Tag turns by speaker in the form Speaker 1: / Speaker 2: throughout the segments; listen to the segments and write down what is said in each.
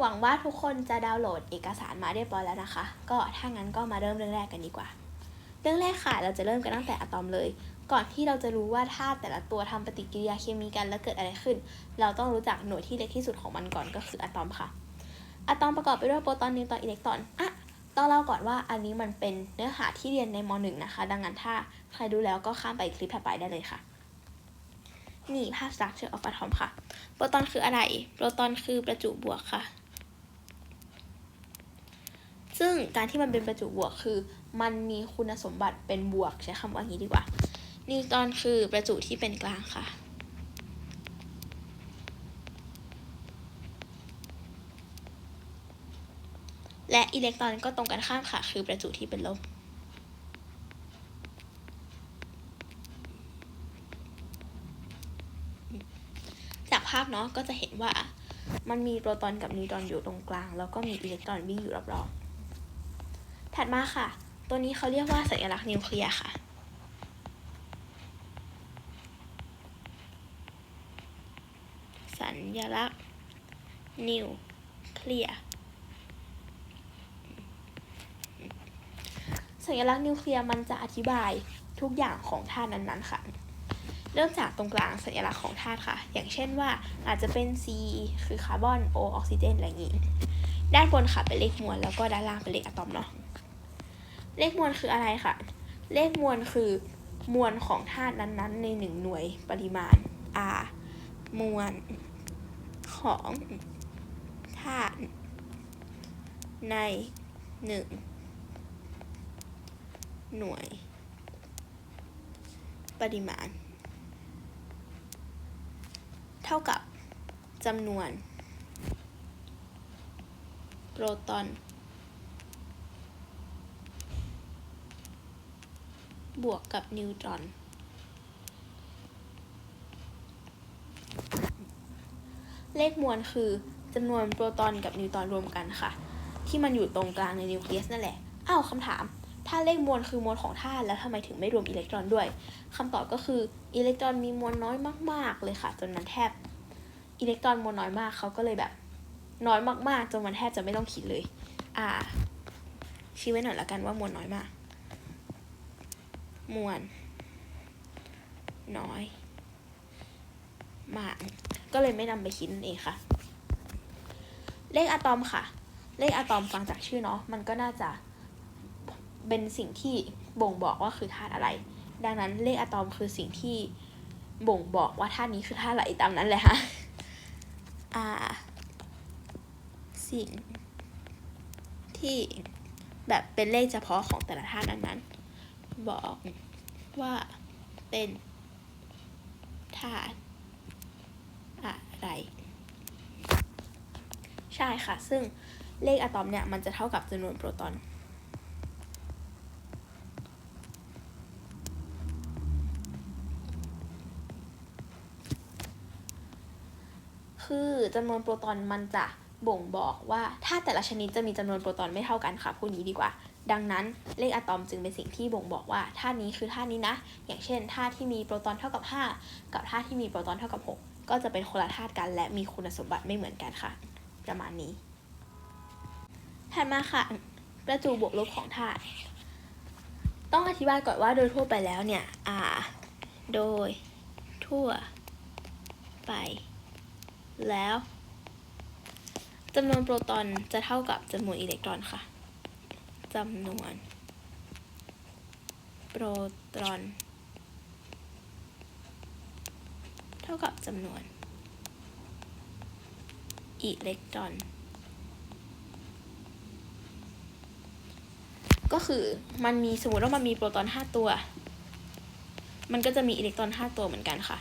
Speaker 1: หวังว่าทุกคนจะดาวน์โหลดเอกสารมาเรียบร้อยแล้วนะคะ ก็ถ้างั้นก็มาเริ่มเรื่องแรกกันดีกว่า เรื่องแรกค่ะ เราจะเริ่มกันตั้งแต่อะตอมเลย ก่อนที่เราจะรู้ว่าธาตุแต่ละตัวทำปฏิกิริยาเคมีกันแล้วเกิดอะไรขึ้น เราต้องรู้จักหน่วยที่เล็กที่สุดของมันก่อนก็คืออะตอมค่ะ อะตอมประกอบไปด้วยโปรตอนนิวตรอนอิเล็กตรอนอะต้องเล่าก่อนว่าอันนี้มันเป็นเนื้อหาที่เรียนในม .1 นะคะ ดังนั้นถ้าใครดูแล้วก็ข้ามไปคลิปถัดไปได้เลยค่ะนี่ภาพ structure of atom ค่ะ โปรตอนคืออะไร โปรตอนคือประจุบวกค่ะ ซึ่งการที่มันเป็นประจุบวกคือ มันมีคุณสมบัติเป็นบวกใช้คำว่าอย่างนี้ดีกว่า นิวตรอนคือประจุที่เป็นกลางค่ะ และอิเล็กตรอนก็ตรงกันข้ามค่ะ คือประจุที่เป็นลบจากภาพเนาะก็จะเห็นว่ามันมีโปรตอนกับนิวตรอนอยู่ตรงกลาง แล้วก็มีอิเล็กตรอนวิ่งอยู่รอบๆ ถัดมาค่ะ ตัวนี้เขาเรียกว่าสัญลักษณ์นิวเคลียร์ค่ะ สัญลักษณ์นิวเคลียร์สัญลักษณ์นิวเคลียร์มันจะอธิบายทุกอย่างของธาตุนั้นๆค่ะ เริ่มจากตรงกลางสัญลักษณ์ของธาตุค่ะ อย่างเช่นว่าอาจจะเป็น C คือคาร์บอน O ออกซิเจนอะไรอย่างนี้ ด้านบนค่ะเป็นเลขมวลแล้วก็ด้านล่างเป็นเลขอะตอมเนาะ เลขมวลคืออะไรค่ะ เลขมวลคือมวลของธาตุนั้นๆ ในหนึ่งหน่วยปริมาณ R มวลของธาตุในหนึ่งหน่วย ปริมาณ เท่ากับจำนวน โปรตอน บวกกับนิวตรอน เลขมวลคือจำนวนโปรตอนกับนิวตรอนรวมกันค่ะ ที่มันอยู่ตรงกลางในนิวเคลียสนั่นแหละ อ้าวคำถาม ถ้าเลขมวลคือมวลของธาตุแล้วทำไมถึงไม่รวมอิเล็กตรอนด้วยคำตอบก็คืออิเล็กตรอนมีมวลน้อยมาก ๆ เลยค่ะ จนมันแทบอิเล็กตรอนมวลน้อยมากเขาก็เลยแบบ น้อยมากๆจนมันแทบจะไม่ต้องคิดเลย อ่า ชี้ไว้หน่อยละกันว่ามวลน้อยมาก มวลน้อย มาก ก็เลยไม่นำไปคิดนั่นเองค่ะ เลขอะตอมค่ะ เลขอะตอมฟังจากชื่อเนาะมันก็น่าจะเป็นสิ่งที่บ่งบอกว่าคือธาตุอะไร ดังนั้นเลขอะตอมคือสิ่งที่บ่งบอกว่าธาตุนี้คือธาตุอะไรตามนั้นเลยค่ะอ่าสิ่งที่แบบเป็นเลขเฉพาะของแต่ละธาตุนั้นๆ บอกว่าเป็นธาตุอะไร ใช่ค่ะ ซึ่งเลขอะตอมเนี่ย มันจะเท่ากับจำนวนโปรตอนคือจำนวนโปรตอนมันจะบ่งบอกว่าถ้าแต่ละชนิดจะมีจำนวนโปรตอนไม่เท่ากันค่ะพูดนี้ดีกว่า ดังนั้นเลขอะตอมจึงเป็นสิ่งที่บ่งบอกว่าธาตุนี้คือธาตุนี้นะ อย่างเช่นธาตุที่มีโปรตอนเท่ากับ 5 กับธาตุที่มีโปรตอนเท่ากับ 6 ก็จะเป็นคนละธาตุกัน และมีคุณสมบัติไม่เหมือนกันค่ะ ประมาณนี้ถัดมาค่ะ ประจุบวกลบของธาตุต้องอธิบายก่อนว่าโดยทั่วไปแล้วเนี่ยอ่าโดยทั่วไปแล้วจำนวนโปรตอนจะเท่ากับจำนวนอิเล็กตรอนค่ะ จำนวน โปรตอน เท่ากับจำนวน อิเล็กตรอน ก็คือมันมีสมมติว่ามันมีโปรตอน 5 ตัว มันก็จะมีอิเล็กตรอน 5 ตัวเหมือนกันค่ะ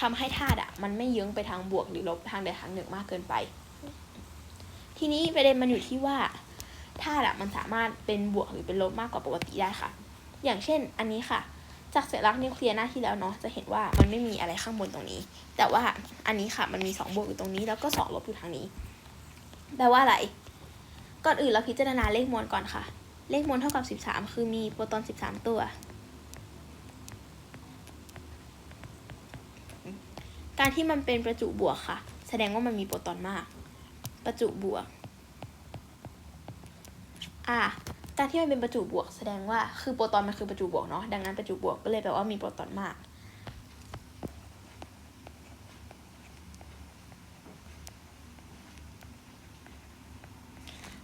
Speaker 1: ทำให้ธาตุอะมันไม่เยื้องไปทางบวกหรือลบทางใดทางหนึ่งมากเกินไป ทีนี้ประเด็นมันอยู่ที่ว่า ธาตุอะมันสามารถเป็นบวกหรือเป็นลบมากกว่าปกติได้ค่ะ อย่างเช่น อันนี้ค่ะ จากสัญลักษณ์นิวเคลียร์หน้าที่แล้วเนาะจะเห็นว่ามันไม่มีอะไรข้างบนตรงนี้ แต่ว่าอันนี้ค่ะมันมี 2 บวกอยู่ตรงนี้ แล้วก็ 2 ลบอยู่ทางนี้แปลว่าอะไร ก่อนอื่นเราพิจารณาเลขมวลก่อนค่ะ เลขมวลเท่ากับ 13 คือมีโปรตอน 13 ตัว การที่มันเป็นประจุบวกค่ะ แสดงว่ามันมีโปรตอนมาก ประจุบวก อะการที่มันเป็นประจุบวกแสดงว่าคือโปรตอนมันคือประจุบวกเนาะดังนั้นประจุบวกก็เลยแปลว่ามีโปรตอนมาก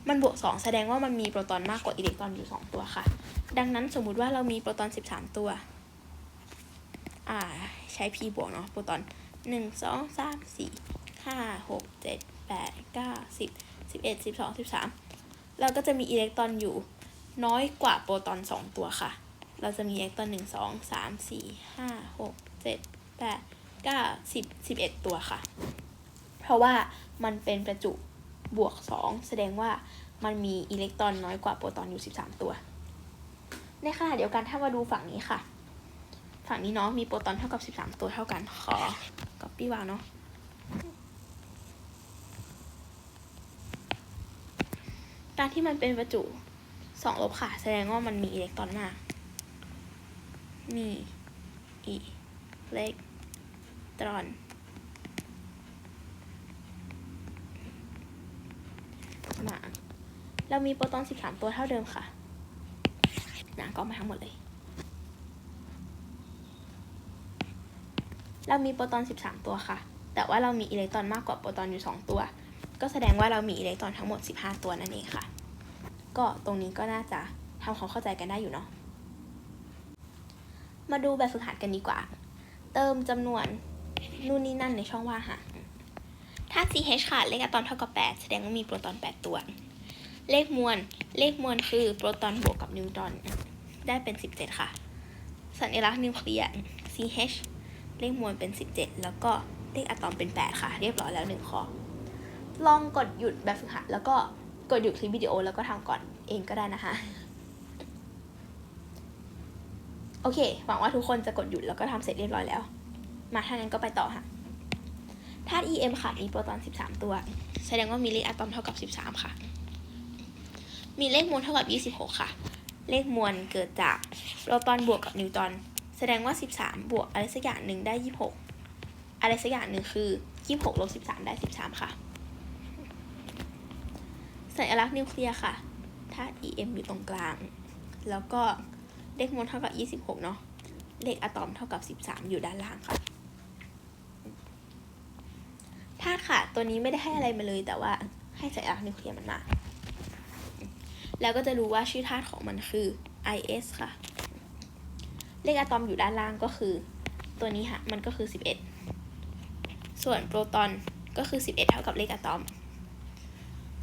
Speaker 1: มันบวกสองแสดงว่ามันมีโปรตอนมากกว่าอิเล็กตรอนอยู่สองตัวค่ะ ดังนั้นสมมุติว่าเรามีโปรตอนสิบสามตัว อ่าใช้ p บวกเนาะโปรตอนหนึ่งสองสามสี่ห้าหกเจ็ด แปดเก้าสิบสิบเอ็ดสิบสองสิบสามเราก็จะมีอิเล็กตรอนอยู่ น้อยกว่าโปรตอนสองตัวค่ะ เราจะมีอิเล็กตรอนหนึ่งสองสามสี่ห้าหกเจ็ดแปดเก้าสิบสิบเอ็ดตัวค่ะ เพราะว่ามันเป็นประจุบวกสองแสดงว่ามันมีอิเล็กตรอนน้อยกว่าโปรตอนอยู่สิบสามตัว ในขณะเดียวกันถ้ามาดูฝั่งนี้ค่ะ ฝั่งนี้เนาะมีโปรตอนเท่ากับสิบสามตัวเท่ากันขอ copy วางเนาะ การที่มันเป็นประจุสองลบค่ะ แสดงว่ามันมีอิเล็กตรอนมาก มีอิเล็กตรอน มา เรามีโปรตอน13ตัวเท่าเดิมค่ะนะก็มาทั้งหมดเลย เรามีโปรตอน13ตัวค่ะ แต่ว่าเรามีอิเล็กตรอนมากกว่าโปรตอนอยู่2ตัว ก็แสดงว่าเรามีอิเล็กตรอนทั้งหมด 15 ตัวนั่นเองค่ะ ก็ตรงนี้ก็น่าจะทำความเข้าใจกันได้อยู่เนาะ มาดูแบบฝึกหัดกันดีกว่า เติมจำนวนนู่นนี่นั่นในช่องว่างค่ะ ถ้า CH ค่ะเลขอะตอมเท่ากับ 8 แสดงว่ามีโปรตอน 8 ตัว เลขมวล เลขมวลคือโปรตอนบวกกับนิวตรอน ได้เป็น 17 ค่ะ สัญลักษณ์นิวเคลียร์ CH เลขมวลเป็น 17 แล้วก็เลขอะตอมเป็น 8 ค่ะ เรียบร้อยแล้ว 1 ข้อ ลองกดหยุดแบบฝึกหัดแล้วก็กดหยุดคลิปวิดีโอแล้วก็ทำก่อนเองก็ได้นะคะ โอเค หวังว่าทุกคนจะกดหยุดแล้วก็ทำเสร็จเรียบร้อยแล้ว มาถ้างั้นก็ไปต่อค่ะธาตุ EM ค่ะ มีโปรตอน 13 ตัว แสดงว่ามีเลขอะตอมเท่ากับ 13 ค่ะ มีเลขมวลเท่ากับ 26 ค่ะ เลขมวลเกิดจากโปรตอนบวกกับนิวตอน แสดงว่า 13 บวกอะไรสักอย่างหนึ่งได้ 26 อะไรสักอย่างหนึ่งคือ 26ลบ13 ได้ 13 ค่ะ สัญลักษณ์นิวเคลียร์ค่ะธาตุ EM อยู่ตรงกลาง แล้วก็เลขมวลเท่ากับ 26 เนาะ เลขอะตอมเท่ากับ 13 อยู่ด้านล่างค่ะธาตุค่ะ ตัวนี้ไม่ได้ให้อะไรมาเลยแต่ว่าให้สัญลักษณ์นิวเคลียร์มันมา แล้วก็จะรู้ว่าชื่อธาตุของมันคือ IS ค่ะ เลขอะตอมอยู่ด้านล่างก็คือ ตัวนี้ค่ะ มันก็คือ 11 ส่วนโปรตอนก็คือ 11 เท่ากับเลขอะตอม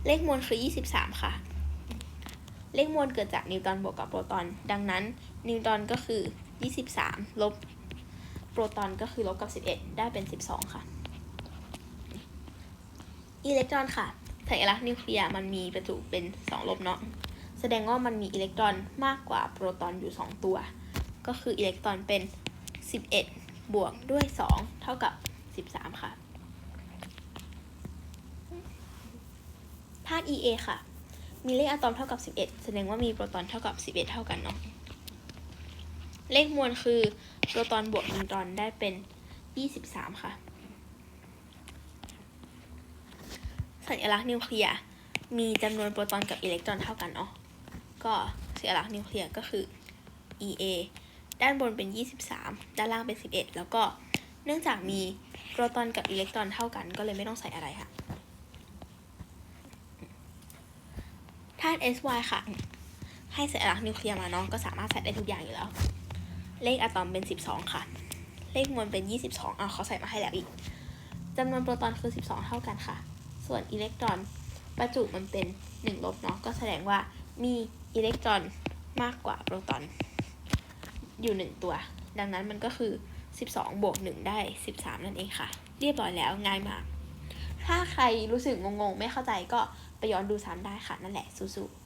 Speaker 1: เลขมวลคือ 23 ค่ะ เลขมวลเกิดจากนิวตรอนบวกกับโปรตอน ดังนั้น นิวตรอนก็คือ 23 ลบ โปรตอนก็คือลบกับ 11 ได้เป็น 12 ค่ะ อิเล็กตรอนค่ะสัญลักษณ์นิวเคลียร์มันมีประจุเป็น 2 ลบเนาะ แสดงว่ามันมีอิเล็กตรอนมากกว่าโปรตอนอยู่ 2 ตัว ก็คืออิเล็กตรอนเป็น 11 บวกด้วย 2 เท่ากับ 13 ค่ะาตุ EA ค่ะ มีเลขอะตอมเท่ากับ 11 แสดงว่ามีโปรตอนเท่ากับ 11 เท่ากันเนาะ เลขมวลคือโปรตอนบวกนิวตรอนได้เป็น 23 ค่ะ สัญลักษณ์นิวเคลียร์มีจำนวนโปรตอนกับอิเล็กตรอนเท่ากันเนาะ ก็สัญลักษณ์นิวเคลียร์ก็คือ EA ด้านบนเป็น 23 ด้านล่างเป็น 11 แล้วก็เนื่องจากมีโปรตอนกับอิเล็กตรอนเท่ากัน ก็เลยไม่ต้องใส่อะไรค่ะ ธาตุ SY ค่ะ ให้สัญลักษณ์นิวเคลียร์มาเนาะก็สามารถใส่ได้ทุกอย่างอยู่แล้ว เลขอะตอมเป็น 12 ค่ะ เลขมวลเป็น 22อะเขาใส่มาให้แล้วอีกจำนวนโปรตอนคือ 12 เท่ากันค่ะ ส่วนอิเล็กตรอนประจุมันเป็น1ลบเนาะก็แสดงว่ามีอิเล็กตรอนมากกว่าโปรตอน อยู่ 1 ตัว ดังนั้นมันก็คือ 12 บวก 1 ได้ 13 นั่นเองค่ะ เรียบร้อยแล้วง่ายมาก ถ้าใครรู้สึกงงๆ ไม่เข้าใจก็ ไปย้อนดูซ้ำได้ค่ะนั่นแหละสู้ๆ